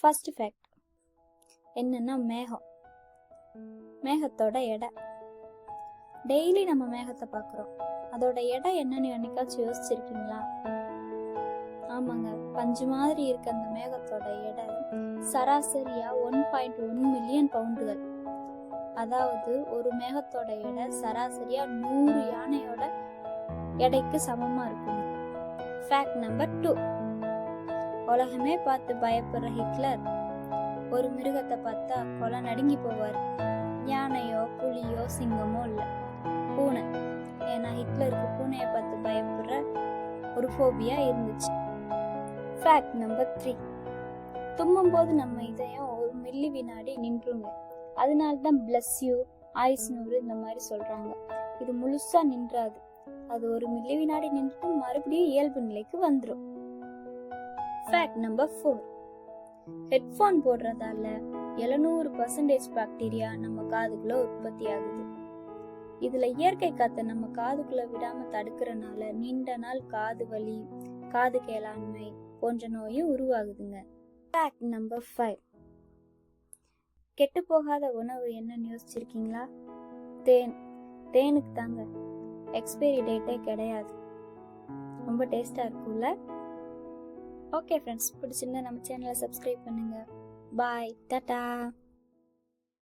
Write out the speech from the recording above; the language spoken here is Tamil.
ஃபர்ஸ்ட் ஃபேக்ட் என்னென்னா மேகம். மேகத்தோட எடை. டெய்லி நம்ம மேகத்தை பார்க்குறோம். அதோட எடை என்னன்னு என்னைக்காச்சும் யோசிச்சிருக்கீங்களா? ஆமாங்க. பஞ்சு மாதிரி இருக்க அந்த மேகத்தோட எடை சராசரியா ஒன் பாயிண்ட் ஒன் மில்லியன் பவுண்டுகள் அதாவது ஒரு மேகத்தோட எடை சராசரியா நூறு யானையோட எடைக்கு சமமா இருக்கும் ஃபேக்ட் நம்பர் டூ உலகமே பார்த்து பயப்படுற ஹிட்லர். ஒரு மிருகத்தை பார்த்தா கொலை நடுங்கி போவார். யானையோ புலியோ சிங்கமோ இல்லை. பூனை. ஏன்னா ஹிட்லருக்கு பூனையை பார்த்து பயப்படுற ஒரு ஃபோபியா இருந்துச்சு. ஃபேக்ட் நம்பர் த்ரீ தும்மும் போது நம்ம இதயம் ஒரு மில்லி வினாடி நின்றுங்க. அதனால தான் பிளஸ் யூ ஆயுஸ் நூறு இந்த மாதிரி சொல்றாங்க. இது முழுசா நின்றாது. அது ஒரு மில்லி வினாடி நின்றுட்டு மறுபடியும் இயல்பு நிலைக்கு வந்துடும் ஃபேக்ட் நம்பர் ஃபோர் ஹெட்ஃபோன் போடுறதால எழுநூறு பர்சன்டேஜ் பாக்டீரியா நம்ம காதுக்குள்ள உற்பத்தி ஆகுது. இதுல இயற்கை காத்தை நம்ம காதுக்குள்ள விடாம தடுக்கிறனால நீண்ட நாள் காது வலி காது கேளாண்மை போன்ற நோயும் உருவாகுதுங்க. ஃபேக்ட் நம்பர் ஃபைவ் கெட்டு போகாத உணவு என்னன்னு யோசிச்சிருக்கீங்களா? தேன். தேனுக்கு தாங்க எக்ஸ்பைரி டேட்டே கிடையாது. ரொம்ப டேஸ்டா இருக்கும்ல? ஓகே ஃப்ரெண்ட்ஸ் பிடிச்சிருந்தா நம்ம சேனலை சப்ஸ்கிரைப் பண்ணுங்கள் பாய் டாட்டா